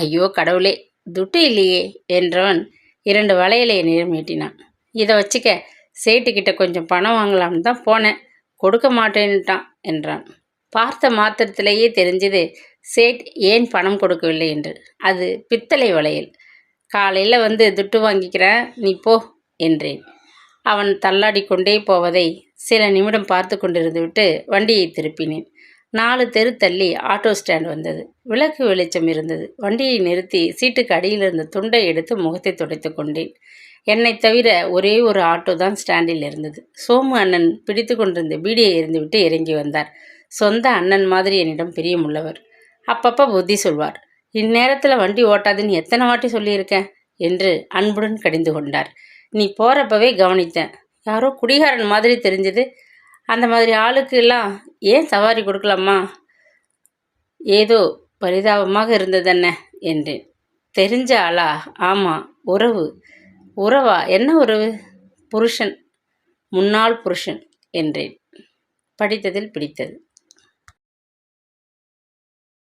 ஐயோ கடவுளே துட்டு இல்லையே என்றவன் இரண்டு வளையலை என்னிடம் நீட்டினான். இதை வச்சுக்க சேட்டுக்கிட்ட கொஞ்சம் பணம் வாங்கலாம்னு தான் போனேன். கொடுக்க மாட்டேன்ட்டான் என்றான். பார்த்த மாத்திரத்திலேயே தெரிஞ்சது சேட் ஏன் பணம் கொடுக்கவில்லை என்று. அது பித்தளை வளையல். காலையில் வந்து துட்டு வாங்கிக்கிறேன் நீ போ என்றேன். அவன் தள்ளாடி கொண்டே போவதை சில நிமிடம் பார்த்து கொண்டிருந்து விட்டு வண்டியை திருப்பினேன். நாலு தெரு தள்ளி ஆட்டோ ஸ்டாண்ட் வந்தது. விளக்கு வெளிச்சம் இருந்தது. வண்டியை நிறுத்தி சீட்டுக்கு அடியில் இருந்த துண்டை எடுத்து முகத்தை துடைத்து கொண்டேன். என்னை தவிர ஒரே ஒரு ஆட்டோ தான் ஸ்டாண்டில் இருந்தது. சோமு அண்ணன் பிடித்து கொண்டிருந்த பீடியை எறிந்துவிட்டு இறங்கி வந்தார். சொந்த அண்ணன் மாதிரி என்னிடம் பிரியமுள்ளவர். அப்பப்போ புத்தி சொல்வார். இந்நேரத்தில் வண்டி ஓட்டாதுன்னு எத்தனை வாட்டி சொல்லியிருக்கேன்? என்று அன்புடன் கடிந்து கொண்டார். நீ போகிறப்பவே கவனித்தேன். யாரோ குடிகாரன் மாதிரி தெரிஞ்சது. அந்த மாதிரி ஆளுக்கு எல்லாம் ஏன் சவாரி கொடுக்கலாமா? ஏதோ பரிதாபமாக இருந்ததென்ன? என்றேன் தெரிஞ்ச ஆளா? ஆமாம் உறவு. உறவா? என்ன உறவு? புருஷன். முன்னாள் புருஷன் என்றேன். படித்ததில் பிடித்தது.